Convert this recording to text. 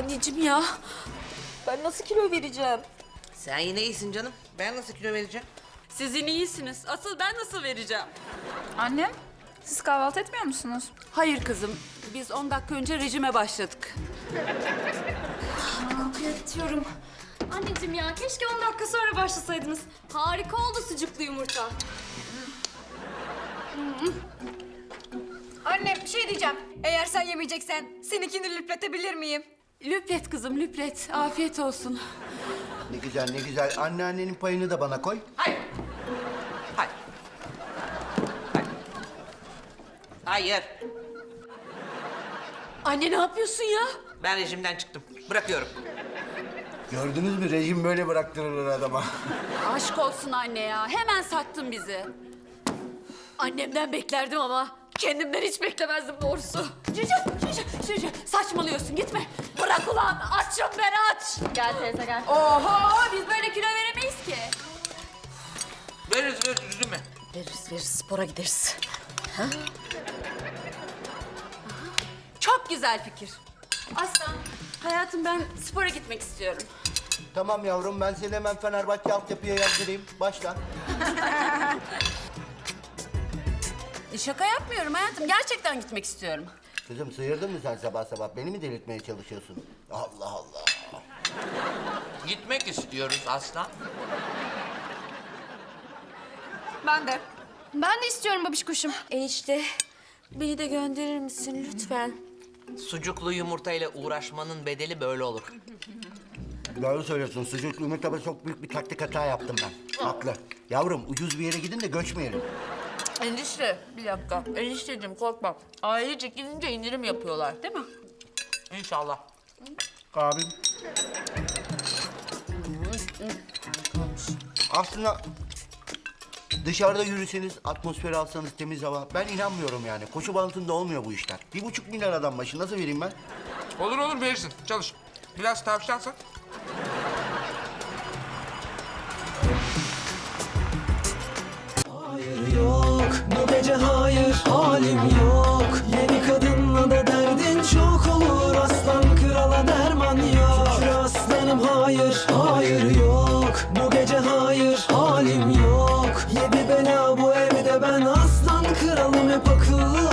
Anneciğim ya. Ben nasıl kilo vereceğim? Sen yine iyisin canım. Ben nasıl kilo vereceğim? Siz yine iyisiniz. Asıl ben nasıl vereceğim? Annem, siz kahvaltı etmiyor musunuz? Hayır kızım. Biz 10 dakika önce rejime başladık. Yatıyorum. Anneciğim ya keşke 10 dakika sonra başlasaydınız. Harika oldu sucuklu yumurta. Anne bir şey diyeceğim. Eğer sen yemeyeceksen seninkini lüpletebilir miyim? Lüplet kızım lüplet. Afiyet olsun. Ne güzel ne güzel. Anneannenin payını da bana koy. Hayır. Hayır. Hayır. Hayır. Anne ne yapıyorsun ya? Ben rejimden çıktım. Bırakıyorum. Gördünüz mü rejim böyle bıraktırılır adama. Aşk olsun anne ya. Hemen sattın bizi. Annemden beklerdim ama kendimden hiç beklemezdim doğrusu. Cücü, cücü, cücü. Saçmalıyorsun gitme. Bırak ulan açım ben aç. Gel teyze gel. Oho biz böyle kilo veremeyiz ki. Veririz veririz üzülme. Veririz veririz spora gideriz. Ha? Çok güzel fikir. Aslan hayatım ben spora gitmek istiyorum. Tamam yavrum ben seni hemen Fenerbahçe altyapıya yazdırayım. Başla. Şaka yapmıyorum hayatım gerçekten gitmek istiyorum. Kızım sıyırdın mı sen sabah sabah? Beni mi delirtmeye çalışıyorsun? Allah Allah. Gitmek istiyoruz aslan. Ben de. Ben de istiyorum babişkuşum. Enişte beni de gönderir misin lütfen? Sucuklu yumurtayla uğraşmanın bedeli böyle olur. Doğru söylüyorsun. Sucuklu yumurtada çok büyük bir taktik hata yaptım ben. Haklı. Yavrum ucuz bir yere gidin de göçmeyelim. Enişte bir dakika. Enişteciğim korkma. Ailece gidince indirim yapıyorlar değil mi? İnşallah. Abim. Aslında dışarıda yürüseniz, atmosferi alsanız temiz hava. Ben inanmıyorum yani. Koşu bantında olmuyor bu işler. Bir buçuk milyar adam başı nasıl vereyim ben? Olur olur verirsin. Çalış. Biraz halim yok. Yeni kadınla da derdin çok olur. Aslan krala derman yok. Şükür aslanım hayır hayır yok. Bu gece hayır halim yok. Yedi bela bu evde ben aslan kralım. Hep akıllı